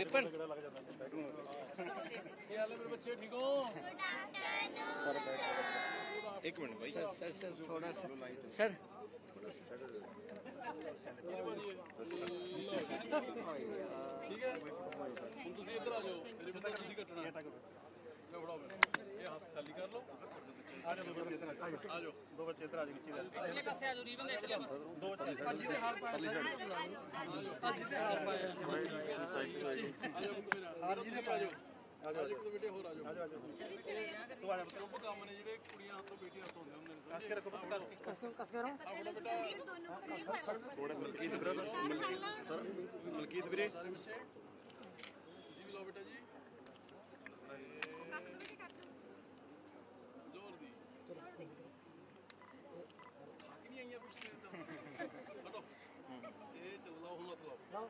ਵਿਪਨ ਇੱਕ ਮਿੰਟ ਭਾਈ sir sir sir ਥੋੜਾ ਸਰ ਠੀਕ ਤੁਸੀਂ ਇੱਧਰ ਆ ਜਾਓ। ਮੇਰੇ ਬੱਚੇ ਤੁਸੀਂ ਕੱਟਣਾ ਇਹ ਫੜਾਓ ਇਹ ਹੱਥ ਖਾਲੀ ਕਰ ਲਓ। ਆ ਜਾਓ ਦੋ ਬੱਚੇ ਇਧਰ ਆ ਜਾਓ ਬੱਚੇ ਇਧਰ ਦੋ ਬੱਚੇ ਅੱਜ ਦੇ ਹਾਲ ਪਾਇਆ ਅੱਜ ਦੇ ਹਾਲ ਪਾਇਆ ਆ ਜੀ। ਦੇ ਆ ਜਾਓ ਆ ਜਾਓ ਆ ਬੇਟੇ ਹੋਰ ਆ ਲਾਓ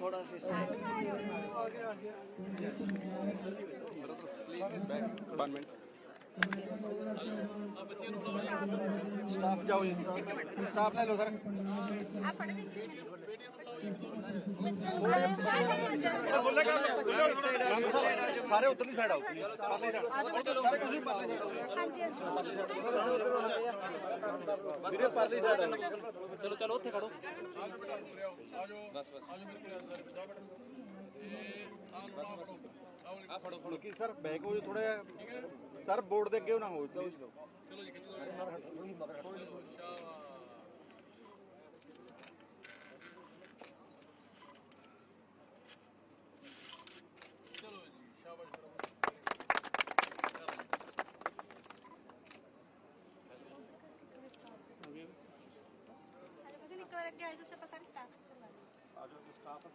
थोड़ा सा स्टाफ जाओ स्टाफ ले लो। सर ਸਾਰੇ ਉਧਰਲੀ ਸਰ ਤੁਸੀਂ ਪਰਲੀ ਸਾਈਡ ਵੀਰੇ ਪਰਲੀ ਸਾਈਡ ਚਲੋ ਚਲੋ ਉੱਥੇ ਖੜੋ ਬਸ ਬਸ ਆ ਫੜੋ ਫੜੋ ਕੀ ਸਰ ਬੈਕ ਹੋ ਜੋ ਥੋੜਾ ਸਰ, ਬੋਰਡ ਦੇ ਅੱਗੇ ਨਾ ਹੋ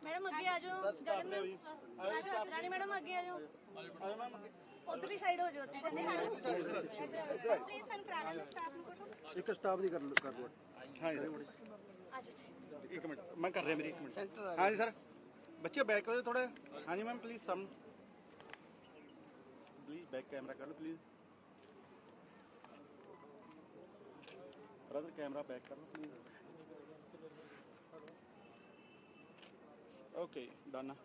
ਮੈਡਮ ਅੱਗੇ ਆ ਜਾਓ। ਗਗਨ ਮੈਮ ਆ ਜਾਓ ਰਾਣੀ ਮੈਡਮ ਅੱਗੇ ਆ ਜਾਓ। ਉਧਰਲੀ ਸਾਈਡ ਹੋ ਜਾਓ ਤੁਸੀਂ ਜੰਨੇ ਖੜੋ ਪਲੀਜ਼ ਸਾਨੂੰ ਕਰਾਣਾ ਨੂੰ ਸਟਾਫ ਨੂੰ ਕੋਠੋ ਇੱਕ ਸਟਾਫ ਦੀ ਕਰ ਲਓ ਕਰ ਲਓ। ਹਾਂ ਜੀ। ਆ ਜਾਓ ਜੀ। ਇੱਕ ਮਿੰਟ ਮੈਂ ਕਰ ਰਿਹਾ ਮੇਰੀ ਇੱਕ ਮਿੰਟ। ਹਾਂ ਜੀ ਸਰ। ਬੱਚੇ ਬੈਕ ਹੋ ਜਾਓ ਥੋੜਾ ਹਾਂ ਜੀ ma'am please some please back camera ਕਰ ਲਓ ਪਲੀਜ਼ ਬ੍ਰਦਰ ਕੈਮਰਾ ਬੈਕ ਕਰ ਲਓ ਪਲੀਜ਼ ఓకే డన్నా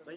भाई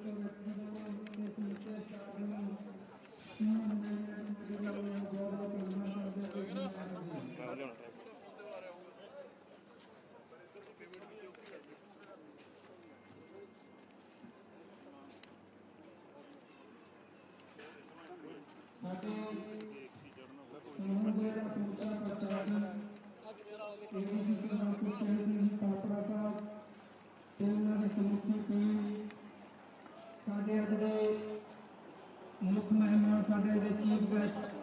ਸਾਡੇ ਅੱਜ ਦੇ ਮੁੱਖ ਮਹਿਮਾਨ ਸਾਡੇ ਦੇ ਚੀਫ ਗੈਸਟ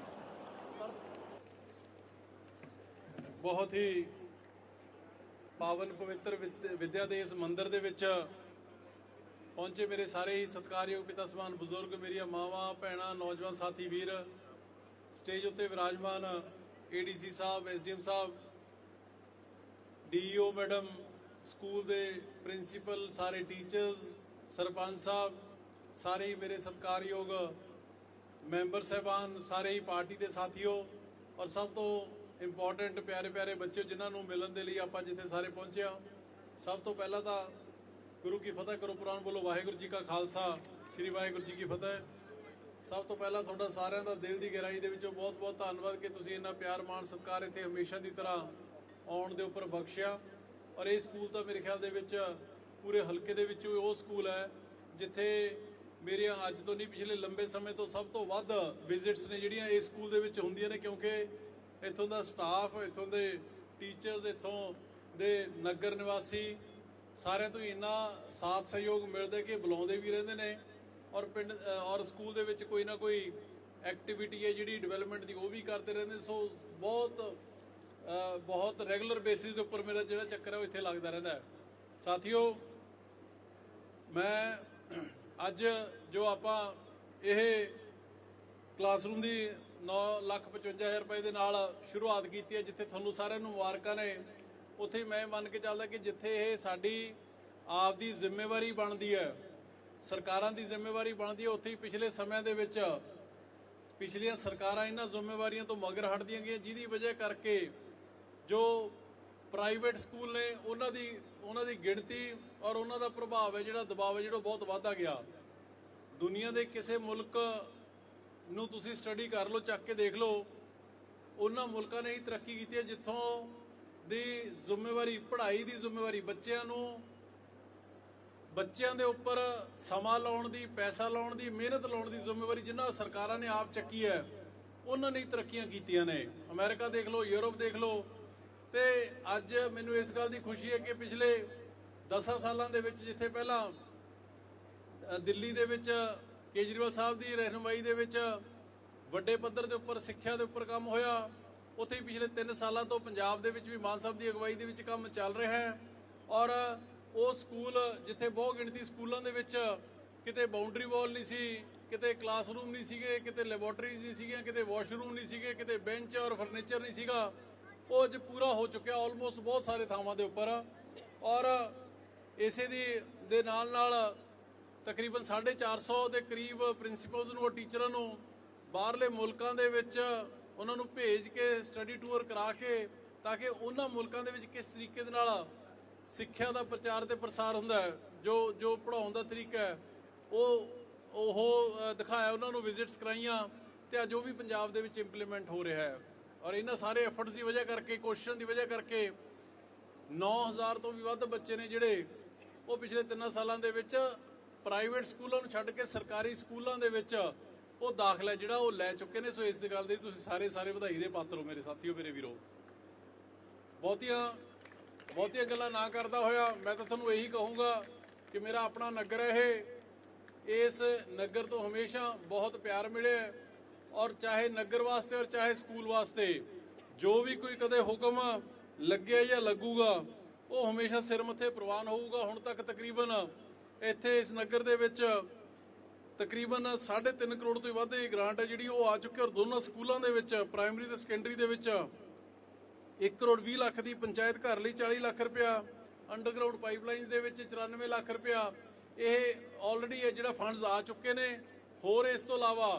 ਬਹੁਤ ਹੀ ਪਾਵਨ ਪਵਿੱਤਰ ਵਿਦ- ਵਿਦਿਆ ਦੇ ਇਸ ਮੰਦਿਰ ਦੇ ਵਿੱਚ ਪਹੁੰਚੇ ਮੇਰੇ ਸਾਰੇ ਹੀ ਸਤਿਕਾਰਯੋਗ ਪਿਤਾ ਸਮਾਨ ਬਜ਼ੁਰਗ, ਮੇਰੀਆਂ ਮਾਵਾਂ, ਭੈਣਾਂ, ਨੌਜਵਾਨ ਸਾਥੀ ਵੀਰ, ਸਟੇਜ ਉੱਤੇ ਵਿਰਾਜਮਾਨ ਏਡੀਸੀ ਸਾਹਿਬ ਐਸਡੀਐਮ ਸਾਹਿਬ ਡੀਈਓ ਮੈਡਮ, ਸਕੂਲ ਦੇ ਪ੍ਰਿੰਸੀਪਲ, ਸਾਰੇ ਟੀਚਰਸ, ਸਰਪੰਚ ਸਾਹਿਬ, ਸਾਰੇ ਹੀ ਮੇਰੇ ਸਤਿਕਾਰਯੋਗ ਮੈਂਬਰ ਸਹਿਬਾਨ, ਸਾਰੇ ਹੀ ਪਾਰਟੀ ਦੇ ਸਾਥੀਓ ਔਰ ਸਭ ਤੋਂ ਇੰਪੋਰਟੈਂਟ ਪਿਆਰੇ ਪਿਆਰੇ ਬੱਚੇ ਜਿਨ੍ਹਾਂ ਨੂੰ ਮਿਲਣ ਦੇ ਲਈ ਆਪਾਂ ਜਿੱਥੇ ਸਾਰੇ ਪਹੁੰਚੇ ਹਾਂ। ਸਭ ਤੋਂ ਪਹਿਲਾਂ ਤਾਂ ਗੁਰੂ ਕੀ ਫਤਿਹ ਕਰੋ, ਪੁਰਾਣ ਬੋਲੋ, ਵਾਹਿਗੁਰੂ ਜੀ ਕਾ ਖਾਲਸਾ, ਸ੍ਰੀ ਵਾਹਿਗੁਰੂ ਜੀ ਕੀ ਫਤਿਹ। ਸਭ ਤੋਂ ਪਹਿਲਾਂ ਤੁਹਾਡਾ ਸਾਰਿਆਂ ਦਾ ਦਿਲ ਦੀ ਗਹਿਰਾਈ ਦੇ ਵਿੱਚੋਂ ਬਹੁਤ-ਬਹੁਤ ਧੰਨਵਾਦ ਕਿ ਤੁਸੀਂ ਇੰਨਾ ਪਿਆਰ, ਮਾਣ, ਸਤਿਕਾਰ ਇੱਥੇ ਹਮੇਸ਼ਾ ਦੀ ਤਰ੍ਹਾਂ ਆਉਣ ਦੇ ਉੱਪਰ ਬਖਸ਼ਿਆ। ਔਰ ਇਹ ਸਕੂਲ ਤਾਂ ਮੇਰੇ ਖਿਆਲ ਦੇ ਵਿੱਚ ਪੂਰੇ ਹਲਕੇ ਦੇ ਵਿੱਚੋਂ ਉਹ ਸਕੂਲ ਹੈ, ਜਿੱਥੇ ਮੇਰੀਆਂ ਅੱਜ ਤੋਂ ਨਹੀਂ ਪਿਛਲੇ ਲੰਬੇ ਸਮੇਂ ਤੋਂ ਸਭ ਤੋਂ ਵੱਧ ਵਿਜ਼ਿਟਸ ਨੇ ਜਿਹੜੀਆਂ ਇਸ ਸਕੂਲ ਦੇ ਵਿੱਚ ਹੁੰਦੀਆਂ ਨੇ, ਕਿਉਂਕਿ ਇੱਥੋਂ ਦਾ ਸਟਾਫ ਇੱਥੋਂ ਦੇ ਟੀਚਰਸ ਇੱਥੋਂ ਦੇ ਨਗਰ ਨਿਵਾਸੀ ਸਾਰਿਆਂ ਤੋਂ ਹੀ ਇੰਨਾ ਸਾਥ ਸਹਿਯੋਗ ਮਿਲਦਾ ਕਿ ਬੁਲਾਉਂਦੇ ਵੀ ਰਹਿੰਦੇ ਨੇ ਔਰ ਪਿੰਡ ਔਰ ਸਕੂਲ ਦੇ ਵਿੱਚ ਕੋਈ ਨਾ ਕੋਈ ਐਕਟੀਵਿਟੀ ਹੈ ਜਿਹੜੀ ਡਿਵੈਲਪਮੈਂਟ ਦੀ ਉਹ ਵੀ ਕਰਦੇ ਰਹਿੰਦੇ ਸੋ ਬਹੁਤ ਬਹੁਤ ਰੈਗੂਲਰ ਬੇਸਿਸ ਦੇ ਉੱਪਰ ਮੇਰਾ ਜਿਹੜਾ ਚੱਕਰ ਹੈ ਉਹ ਇੱਥੇ ਲੱਗਦਾ ਰਹਿੰਦਾ ਹੈ। ਸਾਥੀਓ, ਮੈਂ ਅੱਜ ਜੋ ਆਪਾਂ ਇਹ ਕਲਾਸਰੂਮ ਦੀ 955000 ਰੁਪਏ ਦੇ ਨਾਲ ਸ਼ੁਰੂਆਤ ਕੀਤੀ ਹੈ, ਜਿੱਥੇ ਤੁਹਾਨੂੰ ਸਾਰਿਆਂ ਨੂੰ ਮੁਬਾਰਕਾਂ ਨੇ। ਉੱਥੇ ਮੈਂ ਮੰਨ ਕੇ ਚੱਲਦਾ ਕਿ ਜਿੱਥੇ ਇਹ ਸਾਡੀ ਆਪਦੀ ਜ਼ਿੰਮੇਵਾਰੀ ਬਣਦੀ ਹੈ, ਸਰਕਾਰਾਂ ਦੀ ਜ਼ਿੰਮੇਵਾਰੀ ਬਣਦੀ ਹੈ, ਉੱਥੇ ਹੀ ਪਿਛਲੇ ਸਮਿਆਂ ਦੇ ਵਿੱਚ ਪਿਛਲੀਆਂ ਸਰਕਾਰਾਂ ਇਹਨਾਂ ਜ਼ਿੰਮੇਵਾਰੀਆਂ ਤੋਂ ਮਗਰ ਹਟਦੀਆਂ ਗਈਆਂ, ਜਿਹਦੀ ਵਜ੍ਹਾ ਕਰਕੇ ਜੋ ਪ੍ਰਾਈਵੇਟ ਸਕੂਲ ਨੇ ਉਹਨਾਂ ਦੀ ਉਹਨਾਂ ਦੀ ਗਿਣਤੀ ਔਰ ਉਹਨਾਂ ਦਾ ਪ੍ਰਭਾਵ ਹੈ, ਜਿਹੜਾ ਦਬਾਅ ਹੈ, ਜਿਹੜਾ ਬਹੁਤ ਵੱਧਦਾ ਗਿਆ। ਦੁਨੀਆ ਦੇ ਕਿਸੇ ਮੁਲਕ ਨੂੰ ਤੁਸੀਂ ਸਟੱਡੀ ਕਰ ਲਓ, ਚੱਕ ਕੇ ਦੇਖ ਲਓ, ਉਹਨਾਂ ਮੁਲਕਾਂ ਨੇ ਹੀ ਤਰੱਕੀ ਕੀਤੀ ਹੈ, ਜਿੱਥੋਂ ਦੀ ਜ਼ਿੰਮੇਵਾਰੀ, ਪੜ੍ਹਾਈ ਦੀ ਜ਼ਿੰਮੇਵਾਰੀ, ਬੱਚਿਆਂ ਨੂੰ, ਬੱਚਿਆਂ ਦੇ ਉੱਪਰ ਸਮਾਂ ਲਾਉਣ ਦੀ, ਪੈਸਾ ਲਾਉਣ ਦੀ, ਮਿਹਨਤ ਲਾਉਣ ਦੀ ਜ਼ਿੰਮੇਵਾਰੀ ਜਿਨ੍ਹਾਂ ਸਰਕਾਰਾਂ ਨੇ ਆਪ ਚੱਕੀ ਹੈ, ਉਹਨਾਂ ਨੇ ਤਰੱਕੀਆਂ ਕੀਤੀਆਂ ਨੇ। ਅਮਰੀਕਾ ਦੇਖ ਲਓ, ਯੂਰਪ ਦੇਖ ਲਓ। ਤੇ ਅੱਜ ਮੈਨੂੰ ਇਸ ਗੱਲ ਦੀ ਖੁਸ਼ੀ ਹੈ ਕਿ ਪਿਛਲੇ 10 ਸਾਲਾਂ ਦੇ ਵਿੱਚ ਜਿੱਥੇ ਪਹਿਲਾਂ ਦਿੱਲੀ ਦੇ ਵਿੱਚ ਕੇਜਰੀਵਾਲ ਸਾਹਿਬ ਦੀ ਰਹਿਨੁਮਾਈ ਦੇ ਵਿੱਚ ਵੱਡੇ ਪੱਧਰ ਦੇ ਉੱਪਰ, ਸਿੱਖਿਆ ਦੇ ਉੱਪਰ ਕੰਮ ਹੋਇਆ ਉੱਥੇ ਹੀ ਪਿਛਲੇ 3 ਸਾਲਾਂ ਤੋਂ ਪੰਜਾਬ ਦੇ ਵਿੱਚ ਵੀ ਮਾਨ ਸਾਹਿਬ ਦੀ ਅਗਵਾਈ ਦੇ ਵਿੱਚ ਕੰਮ ਚੱਲ ਰਿਹਾ ਹੈ ਔਰ ਉਹ ਸਕੂਲ ਜਿੱਥੇ ਬਹੁ ਗਿਣਤੀ ਸਕੂਲਾਂ ਦੇ ਵਿੱਚ ਕਿਤੇ ਬਾਉਂਡਰੀ ਵਾਲ ਨਹੀਂ ਸੀ, ਕਿਤੇ ਕਲਾਸਰੂਮ ਨਹੀਂ ਸੀਗੇ, ਕਿਤੇ ਲੈਬੋਰਟਰੀਜ਼ ਨਹੀਂ ਸੀਗੀਆਂ, ਕਿਤੇ ਵਾਸ਼ਰੂਮ ਨਹੀਂ ਸੀਗੇ, ਕਿਤੇ ਬੈਂਚ ਔਰ ਫਰਨੀਚਰ ਨਹੀਂ ਸੀਗਾ, ਉਹ ਅੱਜ ਪੂਰਾ ਹੋ ਚੁੱਕਿਆ ਆਲਮੋਸਟ ਬਹੁਤ ਸਾਰੇ ਥਾਵਾਂ ਦੇ ਉੱਪਰ। ਔਰ ਇਸੇ ਦੀ, ਦੇ ਨਾਲ ਨਾਲ ਤਕਰੀਬਨ 450 ਦੇ ਕਰੀਬ ਪ੍ਰਿੰਸੀਪਲਸ ਨੂੰ ਔਰ ਟੀਚਰਾਂ ਨੂੰ ਬਾਹਰਲੇ ਮੁਲਕਾਂ ਦੇ ਵਿੱਚ ਉਹਨਾਂ ਨੂੰ ਭੇਜ ਕੇ ਸਟੱਡੀ ਟੂਰ ਕਰਾ ਕੇ ਤਾਂ ਕਿ ਉਹਨਾਂ ਮੁਲਕਾਂ ਦੇ ਵਿੱਚ ਕਿਸ ਤਰੀਕੇ ਦੇ ਨਾਲ ਸਿੱਖਿਆ ਦਾ ਪ੍ਰਚਾਰ ਤੇ ਪ੍ਰਸਾਰ ਹੁੰਦਾ ਹੈ, ਜੋ ਜੋ ਪੜਾਉਣ ਦਾ ਤਰੀਕਾ ਹੈ, ਉਹ ਉਹ ਦਿਖਾਇਆ ਉਹਨਾਂ ਨੂੰ ਵਿਜ਼ਿਟਸ ਕਰਾਈਆਂ ਤੇ ਅੱਜ ਉਹ ਵੀ ਪੰਜਾਬ ਦੇ ਵਿੱਚ ਇੰਪਲੀਮੈਂਟ ਹੋ ਰਿਹਾ ਹੈ। ਔਰ ਇਹਨਾਂ ਸਾਰੇ ਐਫਰਟਸ ਦੀ ਵਜ੍ਹਾ ਕਰਕੇ ਕੋਸ਼ਿਸ਼ਾਂ ਦੀ ਵਜ੍ਹਾ ਕਰਕੇ 9000 ਤੋਂ ਵੀ ਵੱਧ ਬੱਚੇ ਨੇ ਜਿਹੜੇ ਉਹ ਪਿਛਲੇ 3 ਸਾਲਾਂ ਦੇ ਵਿੱਚ ਪ੍ਰਾਈਵੇਟ ਸਕੂਲਾਂ ਨੂੰ ਛੱਡ ਕੇ ਸਰਕਾਰੀ ਸਕੂਲਾਂ ਦੇ ਵਿੱਚ ਉਹ ਦਾਖਲਾ ਜਿਹੜਾ ਉਹ ਲੈ ਚੁੱਕੇ ਨੇ, ਸੋ ਇਸ ਗੱਲ ਦੀ ਤੁਸੀਂ ਸਾਰੇ ਸਾਰੇ ਵਧਾਈ ਦੇ ਪਾਤਰ ਹੋ ਮੇਰੇ ਸਾਥੀਓ, ਮੇਰੇ ਵੀਰੋ। ਬਹੁਤੀਆਂ ਬਹੁਤੀਆਂ ਗੱਲਾਂ ਨਾ ਕਰਦਾ ਹੋਇਆ, ਮੈਂ ਤਾਂ ਤੁਹਾਨੂੰ ਇਹੀ ਕਹੂੰਗਾ ਕਿ ਮੇਰਾ ਆਪਣਾ ਨਗਰ ਹੈ ਇਹ। ਇਸ ਨਗਰ ਤੋਂ ਹਮੇਸ਼ਾ ਬਹੁਤ ਪਿਆਰ ਮਿਲਿਆ ਔਰ ਚਾਹੇ ਨਗਰ ਵਾਸਤੇ ਔਰ ਚਾਹੇ ਸਕੂਲ ਵਾਸਤੇ, ਜੋ ਵੀ ਕੋਈ ਕਦੇ ਹੁਕਮ ਲੱਗਿਆ ਜਾਂ ਲੱਗੂਗਾ, ਉਹ ਹਮੇਸ਼ਾ ਸਿਰ ਮੱਥੇ ਪ੍ਰਵਾਨ ਹੋਊਗਾ। ਹੁਣ ਤੱਕ ਤਕਰੀਬਨ ਇੱਥੇ ਇਸ ਨਗਰ ਦੇ ਵਿੱਚ ਤਕਰੀਬਨ 3.5 ਕਰੋੜ ਤੋਂ ਵੱਧ ਇਹ ਗ੍ਰਾਂਟ ਹੈ ਜਿਹੜੀ ਉਹ ਆ ਚੁੱਕੀ ਔਰ ਦੋਨਾਂ ਸਕੂਲਾਂ ਦੇ ਵਿੱਚ ਪ੍ਰਾਇਮਰੀ ਤੇ ਸੈਕੰਡਰੀ ਦੇ ਵਿੱਚ 1 ਕਰੋੜ 20 ਲੱਖ ਦੀ ਪੰਚਾਇਤ ਘਰ ਲਈ 40 ਲੱਖ ਰੁਪਇਆ ਅੰਡਰਗਰਾਉਂਡ ਪਾਈਪਲਾਈਨਸ ਦੇ ਵਿੱਚ 94 ਲੱਖ ਰੁਪਇਆ, ਇਹ ਆਲਰੇਡੀ ਇਹ ਜਿਹੜਾ ਫੰਡਸ ਆ ਚੁੱਕੇ ਨੇ। ਹੋਰ ਇਸ ਤੋਂ ਇਲਾਵਾ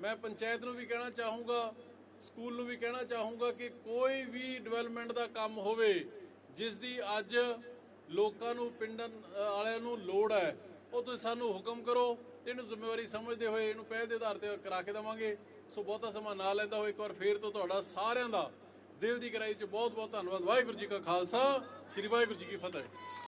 ਮੈਂ ਪੰਚਾਇਤ ਨੂੰ ਵੀ ਕਹਿਣਾ ਚਾਹੂੰਗਾ ਸਕੂਲ ਨੂੰ ਵੀ ਕਹਿਣਾ ਚਾਹੂੰਗਾ ਕਿ ਕੋਈ ਵੀ ਡਿਵੈਲਪਮੈਂਟ ਦਾ ਕੰਮ ਹੋਵੇ, ਜਿਸ ਦੀ ਅੱਜ ਲੋਕਾਂ ਨੂੰ, ਪਿੰਡਾਂ ਵਾਲਿਆਂ ਨੂੰ ਲੋੜ ਹੈ ਉਹ ਤੁਸੀਂ ਸਾਨੂੰ ਹੁਕਮ ਕਰੋ ਤੇ ਇਹਨੂੰ ਜ਼ਿੰਮੇਵਾਰੀ ਸਮਝਦੇ ਹੋਏ ਇਹਨੂੰ ਪਹਿਲ ਦੇ ਆਧਾਰ ਤੇ ਕਰਾ ਕੇ ਦੇਵਾਂਗੇ। ਸੋ ਬਹੁਤਾ ਸਮਾਂ ਨਾ ਲੈਂਦਾ ਹੋਏ ਇੱਕ ਵਾਰ ਫੇਰ ਤੋਂ ਤੁਹਾਡਾ ਸਾਰਿਆਂ ਦਾ ਦਿਲ ਦੀ ਗਹਿਰਾਈ ਚ ਬਹੁਤ ਬਹੁਤ ਧੰਨਵਾਦ। ਵਾਹਿਗੁਰੂ ਜੀ ਕਾ ਖਾਲਸਾ, ਸ੍ਰੀ ਵਾਹਿਗੁਰੂ ਜੀ ਕੀ ਫਤਿਹ।